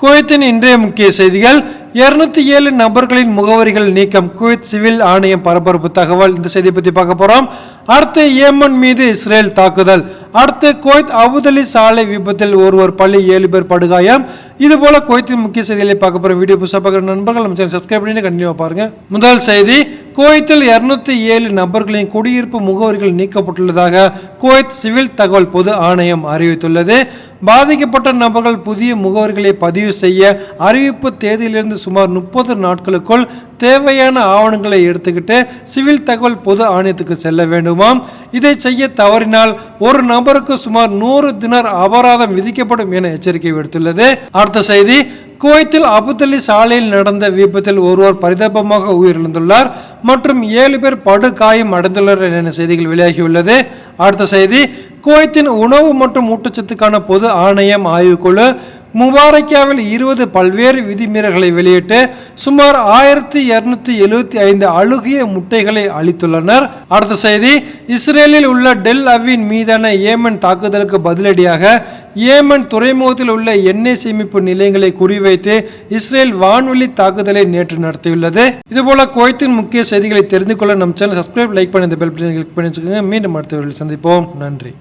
குவைத்தின் இன்றைய முக்கிய செய்திகள். இருநூத்தி ஏழு நபர்களின் முகவரிகள் நீக்கம். குவைத் சிவில் ஆணையம் பரபரப்பு தகவல். இந்த செய்தியை பத்தி பார்க்க போறோம். அடுத்து ஏமன் மீது இஸ்ரேல் தாக்குதல். அடுத்து குவைத் அபுதலி சாலை விபத்தில் ஒருவர் பள்ளி ஏழு பேர் படுகாயம். இது போல குவைத்தின் முக்கிய செய்திகளை பார்க்க போறோம் வீடியோ புதுசாக பார்க்குற நண்பர்கள் நம்ம சேனல் சப்ஸ்கிரைப் பண்ணி கண்டினியூ பாருங்க. முதல் செய்தி குவைத்தில் இருநூத்தி ஏழு நபர்களின் குடியிருப்பு முகவரிகள் நீக்கப்பட்டுள்ளதாக குவைத் சிவில் தகவல் பொது ஆணையம் அறிவித்துள்ளது. பாதிக்கப்பட்ட நபர்கள் புதிய முகவரிகளை பதிவு செய்ய அறிவிப்பு தேதியிலிருந்து சுமார் முப்பது நாட்களுக்குள் தேவையான ஆவணங்களை எடுத்துக்கிட்டு சிவில் தகவல் பொது ஆணையத்துக்கு செல்ல வேண்டுமாம். இதை செய்ய தவறினால் ஒரு நபருக்கு சுமார் நூறு தினர் அபராதம் விதிக்கப்படும் என எச்சரிக்கை விடுத்துள்ளது. அடுத்த செய்தி குவைத்தில் அபுதலி சாலையில் நடந்த விபத்தில் ஒருவர் பரிதாபமாக உயிரிழந்துள்ளார். மற்றும் ஏழு பேர் படுகாயம் அடைந்துள்ளனர் என செய்திகள் வெளியாகியுள்ளது. அடுத்த செய்தி குவைத்தின் உணவு மற்றும் ஊட்டச்சத்துக்கான பொது ஆணையம் ஆய்வுக்குழு முபாரக்கியாவில் இருபது பல்வேறு விதிமீறல்களை வெளியிட்டு சுமார் ஆயிரத்தி இருநூத்தி எழுவத்தி ஐந்து அழுகிய முட்டைகளை அளித்துள்ளனர் அடுத்த செய்தி இஸ்ரேலில் உள்ள டெல் அவின் மீதான ஏமன் தாக்குதலுக்கு பதிலடியாக ஏமன் துறைமுகத்தில் உள்ள எண்ணெய் சேமிப்பு நிலையங்களை குறிவைத்து இஸ்ரேல் வான்வெளி தாக்குதலை நேற்று நடத்தியுள்ளது. இதுபோல குவைத்தின் முக்கிய செய்திகளை தெரிந்து கொள்ள நம் சேனல் சப்ஸ்கிரைப் லைக் பண்ணி இந்த பெல் பட்டனை கிளிக் பண்ணி வச்சுக்கோங்க. மீண்டும் அடுத்த சந்திப்போம். நன்றி.